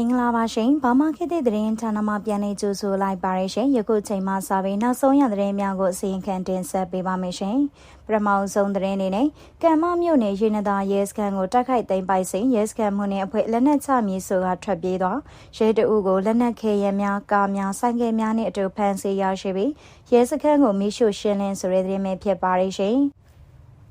မင်္ဂလာပါရှင်။ဘာမခေတ်တဲ့သတင်းဌာနမှပြန်လည်ကြိုဆိုလိုက်ပါရရှင်။ယခုချိန်မှစပြီးနောက်ဆုံးရသတင်းများကိုအစီရင်ခံတင်ဆက်ပေးပါမယ်ရှင်။ပထမဆုံးသတင်းအနေနဲ့ကံမမြို့နယ်ရေနသာရဲစခန်းကိုတိုက်ခိုက်သိမ်းပိုက်စဉ်ရဲစခန်းမှုနယ်အဖွဲ့လက်နက်ချမည်ဆိုတာထွက်ပြေးသွားရဲတအုပ်ကိုလက်နက်ခဲရဲများကားများဆိုင်ကယ်များနဲ့အတူဖမ်းဆီးရရှိပြီးရဲစခန်းကိုမိရှုရှင်းလင်းဆိုတဲ့သတင်းပဲဖြစ်ပါရရှင်။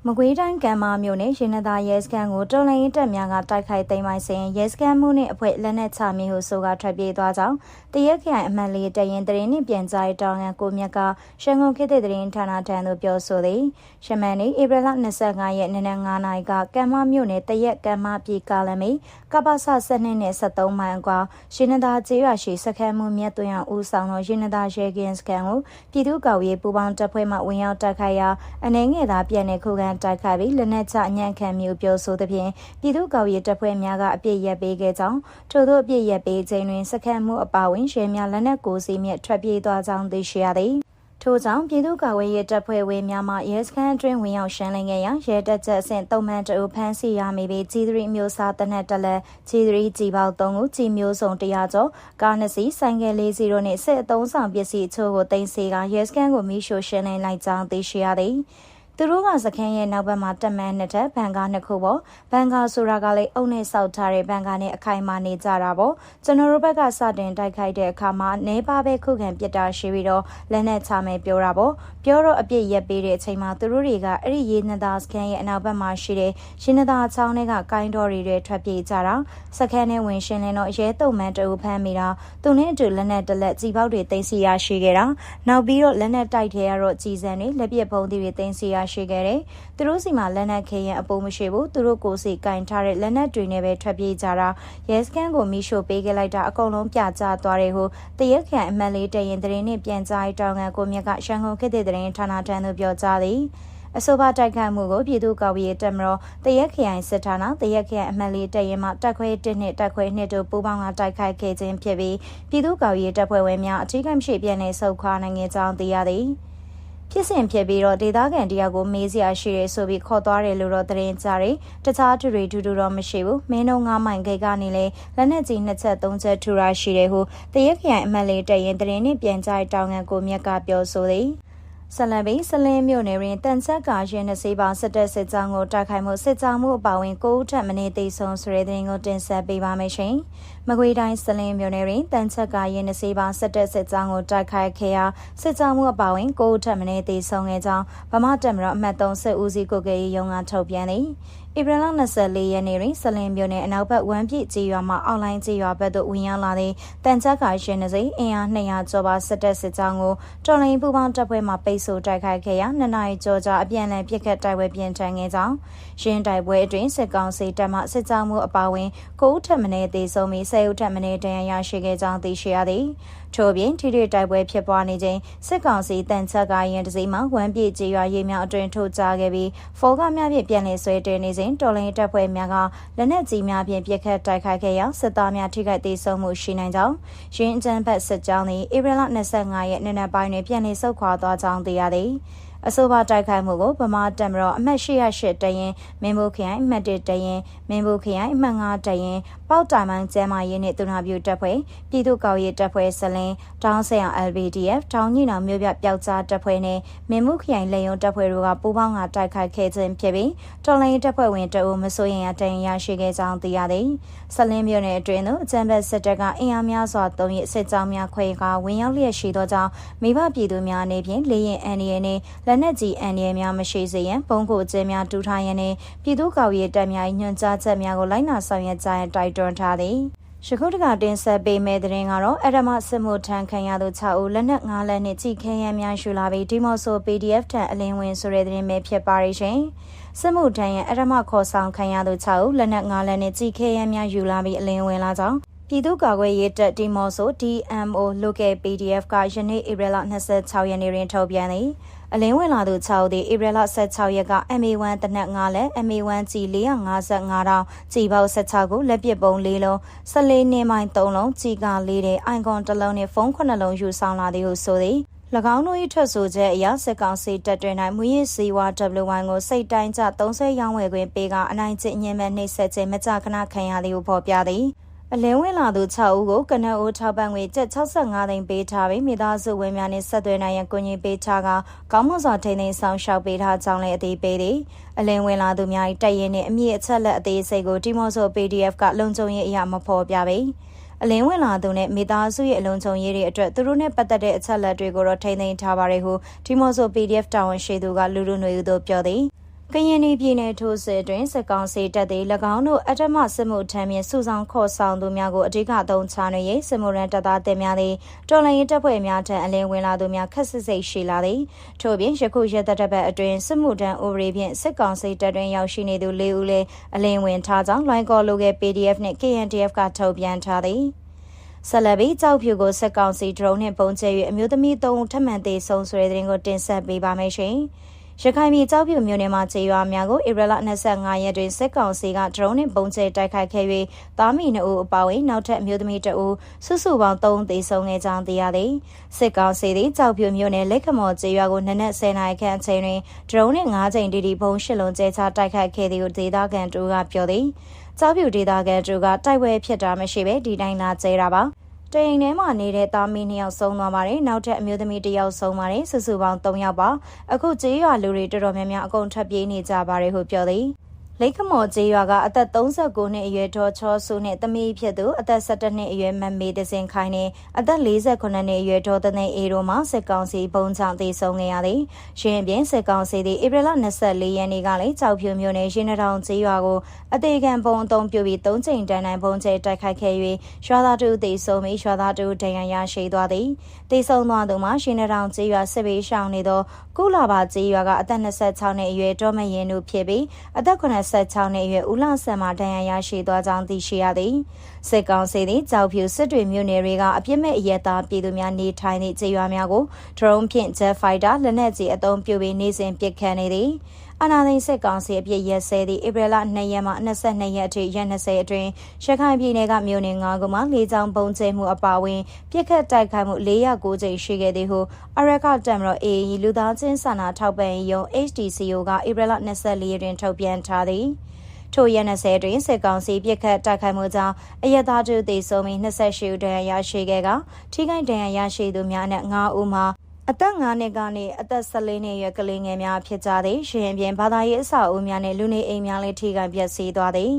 မကွေးတိုင်းကံမာမြို့နယ်ရင်နသာရဲစခန်းကိုတော်လိုင်းတပ်များကတိုက်ခိုက်သိမ်းပိုက်စဉ်ရဲစခန်းမှုနှင့်အဖွဲ့လက်နက်ချမည်ဟုဆိုကထွက်ပြေးသွားကြောင်းတရက်ခိုင်အမှန်လေးတရင်တရင်နှင့်ပြန်ကြားတောင်းရန်ကိုမြတ်ကရှန်ကုန်ခေတ်တဲ့တရင်ဌာနထံသို့ပြောဆိုသည်ရှမန်နေ့ဧပြီလ25ရက်နေ့နက်9နာရီကကံမာမြို့နယ်တရက်ကံမာပြည်ကာလမီကပ္ပစ7နှစ်နဲ့73မိုင်ကွာရင်နသာကျေးရွာရှိစခန်းမှုမြတ်သွင်းအောင်ဦးဆောင်သောရင်နသာရဲကင်းစခန်းကိုပြည်သူ့ကော်ရေးပူပေါင်းတပ်ဖွဲ့မှဝင်ရောက်တိုက်ခိုက်ရာအနေငယ်သာပြန်နေခုခံတိုက်ခိုက်ပြီးလက်နက်ချအညံ့ခံမျိုးပြောဆိုသဖြင့်ပြည်သူ့ကော်ရေးတပ်ဖွဲ့များကအပြစ်ရက်ပေးခဲ့ကြောင်းထို့သောအပြစ်ရက်ပေးခြင်းတွင်စခန်းမှုအပါဝင်ရဲများလက်နက်ကိုစီမြက်ထွက်ပြေးသွားကြောင်းသိရှိရသည်ထို့ကြောင့်ပြည်သူ့ကာကွယ်ရေးတပ်ဖွဲ့ဝင်များမှရဲစခန်းအတွင်းဝင်ရောက်ရှင်းလင်းခဲ့ရာရဲတပ်ချက်အဆင့်တုံမှန်တအုပ်ဖမ်းဆီးရမိပြီးကြီးသရီမျိုးစားတနက်တလက်ကြီးသရီကြီးပေါ3ခုကြီးမျိုးစုံ100ကျော်ကားနှစ်စီးဆိုင်ကယ်လေးစီးတို့နှင့်စစ်အုံဆောင်ပစ္စည်းအချို့ကိုတင်စီကရဲစခန်းကိုမိရှို့ရှင်းလင်းလိုက်ကြောင်းသိရှိရသည် သူတို့ကစခန်းရဲ့နောက်ဘက်မှာတက်မန်းနှစ်ထပ်ဘန်ကားနှစ်ခုပေါ့ဘန်ကာဆိုတာကလည်းအုံနဲ့စောက်ထားတဲ့ဘန်ကာနဲ့အခိုင်အမာနေကြတာပေါ့ကျွန်တော်တို့ဘက်ကစတင်တိုက်ခိုက်တဲ့အခါမှာနေပါပဲခုခံပစ်တာရှိပြီးတော့လက်နဲ့ချမယ်ပြောတာပေါ့ပြောတော့အပြစ်ရက်ပေးတဲ့အချိန်မှာသူတို့တွေကအဲ့ဒီရေနသာစခန်းရဲ့အနောက်ဘက်မှာရှိတဲ့ရေနသာချောင်းတွေကကိုင်းတော်တွေထွက်ပြေးကြတာစခန်းနဲ့ဝင်ရှင်းလင်းတော့ရဲတုံမန်တူဖမ်းမိတာသူနဲ့အတူလက်နဲ့တလက်ကြီးပေါက်တွေတင်စီရရှိခဲ့တာနောက်ပြီးတော့လက်နဲ့တိုက်ထဲရတော့ကြီးစံတွေလက်ပြပုံးတွေတင်စီရရှိခဲ့တယ်။သူတို့စီမှာလက်နက်ခဲရင်အပိုးမရှိဘူး။သူတို့ကိုစီကင်ထားတဲ့လက်နက်တွေနဲ့ပဲထွက်ပြေးကြတာ။ရဲစကန်ကိုမိရှို့ပေးခဲ့လိုက်တာအကုန်လုံးပြကျသွားတယ်ဟုတရက်ခန့်အမတ်လေးတရင်တရင်နဲ့ပြန်ကြားတောင်းငံကိုမြက်ကရှန်ကုန်ခေတ်တဲ့တရင်ဌာနထံသို့ပြောကြားသည်။အဆိုပါတိုက်ခိုက်မှုကိုပြည်သူ့ကော်ဝေးတက်မတော်တရက်ခရိုင်စစ်ဌာနတရက်ခရိုင်အမှတ်လေးတရင်မှတက်ခွဲ1နှစ်တက်ခွဲ2တို့ပူးပေါင်းကတိုက်ခိုက်ခဲ့ခြင်းဖြစ်ပြီးပြည်သူ့ကော်ဝေးတပ်ဖွဲ့ဝင်များအထူးကိမရှိပြန်နေဆုတ်ခွာနိုင်ကြောင်းသိရသည်။ ဖြစ်စဉ်ဖြစ်ပြီးတော့ဒေသခံတယောက်ကိုမေးစရာရှိတယ်ဆိုပြီးခေါ်သွားတယ်လို့တော့သတင်းကြားတယ်တခြားသူတွေတူတူတော့မရှိဘူးမင်းတို့ငါးမိုင်ခိတ်ကနေလေလက်နက်ကြီးနှစ်ချက်သုံးချက်ထူရာရှိတယ်ဟုတရက်ခရိုင်အမတ်လေးတရင်သတင်းနဲ့ပြန်ကြားတောင်းငံကိုမြက်ကပြောဆိုသည် ဆလန်ဘီဆလင်းမြို့နယ်တွင်တန်ချက်ကရင်းနှစေးပါစစ်တပ်စစ်ကြောင်းကိုတိုက်ခိုက်မှုစစ်ကြောင်းမှုအပါအဝင်၉ဦးထက်မနည်းသေဆုံးဆိုတဲ့သတင်းကိုတင်ဆက်ပေးပါမယ်ရှင်။မကွေးတိုင်းဆလင်းမြို့နယ်တွင်တန်ချက်ကရင်းနှစေးပါစစ်တပ်စစ်ကြောင်းကိုတိုက်ခိုက်ခဲ့ရာစစ်ကြောင်းမှုအပါအဝင်၉ဦးထက်မနည်းသေဆုံးခဲ့ကြောင်းဗမာတက်မတော်အမှတ်3စစ်ဦးစီးကိုကရေးရုံးကထုတ်ပြန်သည်။ ဧပြီလ24ရက်နေ့တွင်ဆလင်မြို့နယ်အနောက်ဘက်ဝမ်းပြည့်ကြေးရွာမှအောက်လိုင်းကြေးရွာဘက်သို့ဝင်ရောက်လာသည့်တန်ချက်ကရှင်နေစိအင်အား200ကျော်ပါစစ်တပ်စစ်ကြောင်းကိုတော်လိုင်းပူပေါင်းတပ်ဖွဲ့မှပိတ်ဆို့တိုက်ခိုက်ခဲ့ရာနှစ်နာရီကျော်ကြာအပြန်အလှန်ပစ်ခတ်တိုက်ပွဲပြင်းထန်ခဲ့ကြောင်းရင်းတိုက်ပွဲအတွင်းစစ်ကောင်စီတပ်မှစစ်ကြောင်းမှုအပါအဝင်9ဦးထပ်မံသေဆုံးပြီး10ဦးထပ်မံဒဏ်ရာရရှိခဲ့ကြောင်းသိရှိရသည်ထို့ပြင်ထိတွေ့တိုက်ပွဲဖြစ်ပွားနေချိန်စစ်ကောင်စီတန်ချက်ကရင်တစည်းမှဝမ်းပြည့်ကြေးရွာရေးများအတွင်ထုတ်ကြခဲ့ပြီးဖောကများဖြင့်ပြန်လည်ဆွဲတင်နေစဉ်တော်လိုင်းတပ်ဖွဲ့များကလက်နက်ကြီးများဖြင့်ပစ်ခတ်တိုက်ခိုက်ခဲ့ရာစစ်သားများထိခိုက်ဒေဆုံးမှုရှိနိုင်ကြောင်းရင်းအကြမ်းဖက်စစ်ကြောင်းသည်ဧပြီလ25ရက်နေ့နက်ပိုင်းတွင်ပြန်လည်ဆုတ်ခွာသွားကြောင်းသိရသည် အဆိုပါတိုက်ခိုက်မှုကိုဗမာတပ်မတော်အမှတ်808တရင်မင်းဘုခရိုင်အမှတ်1တရင်မင်းဘုခရိုင်အမှတ်9တရင်ပေါက်တိုင်မိုင်းကျဲမာရေးနှင့်သူနာပြုတပ်ဖွဲ့ပြည်သူ့ကော်ရေးတပ်ဖွဲ့စလင်းတောင်းဆရာ LBDF တောင်းညိနောင်မြို့ပြပျောက်ကြားတပ်ဖွဲ့နှင့်မင်းဘုခရိုင်လေယုံတပ်ဖွဲ့တို့ကပူးပေါင်းကတိုက်ခိုက်ခဲ့ခြင်းဖြစ်ပြီးတော်လိုင်းတပ်ဖွဲ့ဝင်တအုပ်မစိုးရင်အတန်ရရှိခဲ့ကြောင်းသိရသည်စလင်းမြို့နယ်အတွင်းသို့အကြံဘက်စစ်တပ်ကအင်အားများစွာသုံးရစစ်ကြောင်းများခွဲကဝင်ရောက်လျက်ရှိသောကြောင့်မိဘပြည်သူများအနေဖြင့်လေရင်အန်ဒီရဲနှင့်လက်နက်ကြီးအန်ဒီရဲများမရှိစေရန်ဘုံကိုကျဲများတူထားရန်နှင့်ပြည်သူ့ကော်ရေးတပ်များညွှန်ကြားချက်များကိုလိုက်နာဆောင်ရွက်ကြရန်တိုက်တွန်းထားသည်ရှခုတကတင်ဆက်ပေးမဲ့တဲ့ရင်ကတော့အရမစစ်မှုထမ်းခံရသူ6ဦးလက်နက်9လက်နဲ့ကြည်ခဲရန်များရှူလာပြီးဒီမော့ဆို PDF ထံအလင်းဝင်ဆိုတဲ့တဲ့ရင်ပဲဖြစ်ပါရရှင်စစ်မှုထမ်းရန်အရမခေါ်ဆောင်ခံရသူ6ဦးလက်နက်9လက်နဲ့ကြည်ခဲရန်များယူလာပြီးအလင်းဝင်လာကြောင်းပြည်သူ့ကာကွယ်ရေးတပ်ဒီမော့ဆို DMO Local PDF ကယနေ့ဧပြီလ26ရက်နေ့တွင်ထုတ်ပြန်သည် အလင်းဝင်လာသူ6ဦးသည်ဧပြီလ16ရက်က MA1 တနက်9လက် MA1 ကြီး455တောင်ကြီးပေါက်16ခုလက်ပစ်ပုံ4လုံး14နေမိုင်3လုံးကြီးက4တဲ့အိုင်ကွန်1လုံးနဲ့ဖုန်း9လုံးယူဆောင်လာသည်ဟုဆိုသည်၎င်းတို့၏ထွက်ဆိုချက်အရစစ်ကောင်စီတပ်တွင်၌မူရင်းစီဝါ W1 ကိုစိတ်တိုင်းကျ30ရောင်းဝယ်ခွင့်ပေးကအနိုင်ကျင့်ညင်မဲ့နှိပ်စက်ခြင်းမကြခဏခံရသည်ဟုဖော်ပြသည် အလင်းဝင်လာသူ6ဦးကိုကနအူးထောက်ပံ့ငွေကျပ်65သိန်းပေးထားပြီးမိသားစုဝင်များနဲ့ဆက်သွယ်နိုင်ရန်ကူညီပေးချကကောင်းမွန်စွာထိန်းသိမ်းဆောင်ရှောက်ပေးထားကြောင်းလည်းအသိပေးသည်အလင်းဝင်လာသူများ၏တိုက်ရင်နှင့်အမြင့်အချက်လက်အသေးစိတ်ကိုတီမော့ဆို PDF ကလုံခြုံရေးအရာမဖော်ပြပေအလင်းဝင်လာသူနဲ့မိသားစုရဲ့အလုံးချုံရေးတွေအတွက်သူတို့နဲ့ပတ်သက်တဲ့အချက်လက်တွေကိုတော့ထိန်းသိမ်းထားပါတယ်ဟုတီမော့ဆို PDF တာဝန်ရှိသူကလူလူຫນွေဦးတို့ပြောသည် ကရင်ပြည်နယ်ထိုးစစ်တွင်စစ်ကောင်စီတပ်သည်၎င်းတို့အထမစစ်မှုထမ်းမြင့်စုဆောင်ခေါ်ဆောင်သူများကိုအဓိကအသုံးချနေ၍စစ်မှုရန်တပ်သားတင်များသည်တော်လှန်ရေးတပ်ဖွဲ့များထံအလင်းဝင်လာသူများခက်စစ်စိတ်ရှိလာသည်ထို့ပြင်ယခုရက်သက်တပတ်အတွင်းစစ်မှုထမ်းဥပဒေဖြင့်စစ်ကောင်စီတပ်တွင်ရောက်ရှိနေသူ၄ဦးလည်းအလင်းဝင်ထားကြောင်းလိုင်းကော်လိုကဲ PDF နှင့် KNDF ကထုတ်ပြန်ထားသည်ဆက်လက်ပြီးကြောက်ဖြူကိုစစ်ကောင်စီဒရုန်းနဲ့ပုံကျဲ၍အမျိုးသမီး၃ဦးထပ်မံသေးဆုံးဆိုတဲ့တဲ့ရင်ကိုတင်ဆက်ပေးပါမယ်ရှင်။ ရခိုင်ပြည်ကြောက်ပြူမြို့နယ်မှာခြေရွာများကိုဧပြီလ25ရက်တွင်စစ်ကောင်စီကဒရုန်းနဲ့ပုံကျဲတိုက်ခိုက်ခဲ့၍သားမီ2ဦးအပါအဝင်နောက်ထပ်အမျိုးသမီး2ဦးစုစုပေါင်း3ဦးသေဆုံးခဲ့ကြောင်းသိရသည်စစ်ကောင်စီသည်ကြောက်ပြူမြို့နယ်လက်ခမော်ခြေရွာကိုနနက်10နာရီခန့်အချိန်တွင်ဒရုန်းနဲ့5ချိန်တီတီဘုံရှစ်လုံးကျဲချတိုက်ခိုက်ခဲ့သည်ကိုဒေသခံတို့ကပြောသည်ကြောက်ပြူဒေသခံတို့ကတိုက်ပွဲဖြစ်တာမရှိဘဲဒီတိုင်းလာကျဲတာပါ တရင်ထဲမှာနေတဲ့သားမီးနှစ်ယောက်ဆုံးသွားပါတယ်နောက်ထပ်အမျိုးသမီးတစ်ယောက်ဆုံးပါတယ်စုစုပေါင်း3ယောက်ပါအခုကျေးရွာလူတွေတော်တော်များများအကုန်ထပ်ပြေးနေကြပါတယ်ဟုပြောသည် လိတ်ခမော်ကျေးရွာကအသက်39နှစ်အရွယ်ဒေါ်ချောစုနဲ့သမီးဖြစ်သူအသက်17နှစ်အရွယ်မမေတစင်ခိုင်နဲ့အသက်48နှစ်အရွယ်ဒေါ်တနေအေတို့မှစစ်ကောင်စီဘုံချောင်းတေဆုံးခဲ့ရသည်။ရှင်ပြင်စစ်ကောင်စီသည်ဧပြီလ24ရက်နေ့ကလည်းကြောက်ဖြူမြို့နယ်ရင်းနှထောင်ကျေးရွာကိုအသေးခံဘုံအုံပြုပြီး၃ချိန်တန်းတိုင်းဘုံကျဲတိုက်ခိုက်ခဲ့၍ရွာသားတူတေဆုံးပြီးရွာသားတူဒဏ်ရာရရှိသွားသည်။တေဆုံးသွားသူမှာရင်းနှထောင်ကျေးရွာစစ်ပေးရှောင်နေသောကုလာပါကျေးရွာကအသက်26နှစ်အရွယ်ဒေါ်မရင်တို့ဖြစ်ပြီးအသက်86နှစ်အရွယ်ဦးလာဆန်မှဒဏ်ရာရရှိသွားကြောင်းသိရှိရသည်စစ်ကောင်စီသည်ကြောက်ဖြူစစ်တွေမြို့နယ်တွေကအပြစ်မဲ့အရက်သားပြည်သူများနေထိုင်သည့်ကျေးရွာများကို drone ဖြင့် jet fighter လက်နက်ကြီးအုံပြုပြီးနေစဉ်ပစ်ခတ်နေသည် အနာသိန်းစစ်ကောင်စီအပြစ်ရက်စဲသည့်ဧပြီလ2ရက်မှ22ရက်အထိရက်20အတွင်းရခိုင်ပြည်နယ်ကမြို့နယ်9ခုမှာလေကြောင်းပုံကျဲမှုအပါအဝင်ပြစ်ခတ်တိုက်ခိုက်မှု409ကြိမ်ရှိခဲ့သည်ဟုအရကတမ်မတော် AE လူသားချင်းစာနာထောက်ပံ့ရေးယုံ HDCO ကဧပြီလ24ရက်တွင်ထုတ်ပြန်ထားသည်ထိုရက်20တွင်စစ်ကောင်စီပြစ်ခတ်တိုက်ခိုက်မှုကြောင့်အရသာတူသေဆုံးပြီး28ဦးဒဏ်ရာရရှိခဲ့ကထိခိုက်ဒဏ်ရာရရှိသူများနဲ့9ဦးမှာ အသက်9နှစ်ကနေအသက်14နှစ်ရွယ်ကလေးငယ်များဖြစ်ကြသည်ရှင်ပြင်ဘာသာရေးအဆောက်အဦများနဲ့လူနေအိမ်များလည်းထိခိုက်ပျက်စီးသွားသည်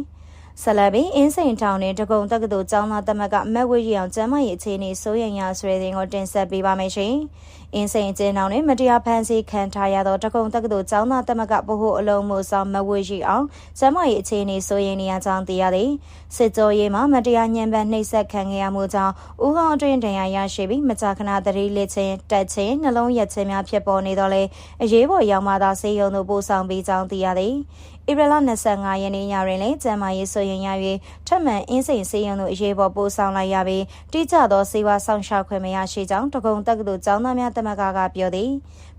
ဆလဘီအင်းစိန်ထောင်တွင်တကုံတက္ကသိုလ်ကျောင်းသားတက်မကမက်ဝေးရီအောင်ကျမ်းမာရေးအခြေအနေစိုးရိမ်ရဆွေတဲ့ကိုတင်ဆက်ပေးပါမယ်ရှင်။အင်းစိန်ကျင်းထောင်တွင်မတရားဖန်ဆီးခံထားရသောတကုံတက္ကသိုလ်ကျောင်းသားတက်မကဗဟုအလုံးမှုဆောင်မက်ဝေးရီအောင်ကျမ်းမာရေးအခြေအနေစိုးရိမ်နေရကြောင်းသိရသည်။စစ်ကြောရေးမှာမတရားညှဉ်းပန်းနှိပ်စက်ခံခဲ့ရမှုကြောင့်ဦးခေါင်းအတွင်းဒဏ်ရာရရှိပြီးမကြာခဏသတိလစ်ခြင်းတက်ခြင်းနှလုံးရက်ခြင်းများဖြစ်ပေါ်နေတော့လေအရေးပေါ်ရောက်မှသာဆေးရုံသို့ပို့ဆောင်ပေးကြောင်းသိရသည်။ဧပြီလ25ရက်နေ့ညတွင်လည်းကျန်းမာရေးဆိုရင်ရ၍ထပ်မံအင်းစိန်စေးရုံသို့အရေးပေါ်ပို့ဆောင်လိုက်ရပြီးတိကျသောစေဝါဆောင်ရှာခွင့်မရရှိကြောင်းတကုံတက္ကသိုလ်ကျောင်းသားများတမကကပြောသည်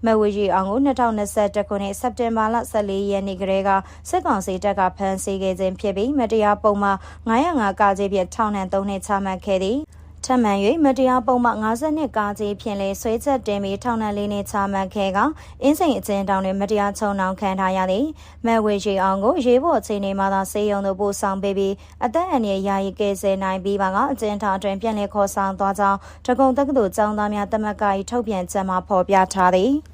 မဝေကြီးအောင်ကို2021ခုနှစ်စက်တင်ဘာလ14ရက်နေ့ကလေးကစစ်ကောင်စီတပ်ကဖမ်းဆီးခဲ့ခြင်းဖြစ်ပြီးမတရားပုံမှန်905ကကြီးဖြင့်ထောင်ဒဏ်3နှစ်ချမှတ်ခဲ့သည် ထပ်မံ၍မတရားပုံမှ52ကားကြီးဖြင့်လဲဆွဲချက်တင်ပြီးထောင်ဒဏ်လေးနှစ်ချမှတ်ခဲ့ကအင်းစိန်အကျဉ်းတောင်တွင်မတရားချုံနှောင်ခံထားရသည်။မဲဝေရှိအောင်ကိုရေးပေါ်အခြေအနေမှာသာစေယုံသို့ပို့ဆောင်ပေးပြီးအသက်အန္တရာယ်ယာယီကယ်ဆယ်နိုင်ပြီးပါကအကျဉ်းထောင်တွင်ပြန်လည်ခေါ်ဆောင်သွားကြောင်းတကုံတက္ကသိုလ်ကျောင်းသားများတမက၏ထုတ်ပြန်ချက်မှာဖော်ပြထားသည်။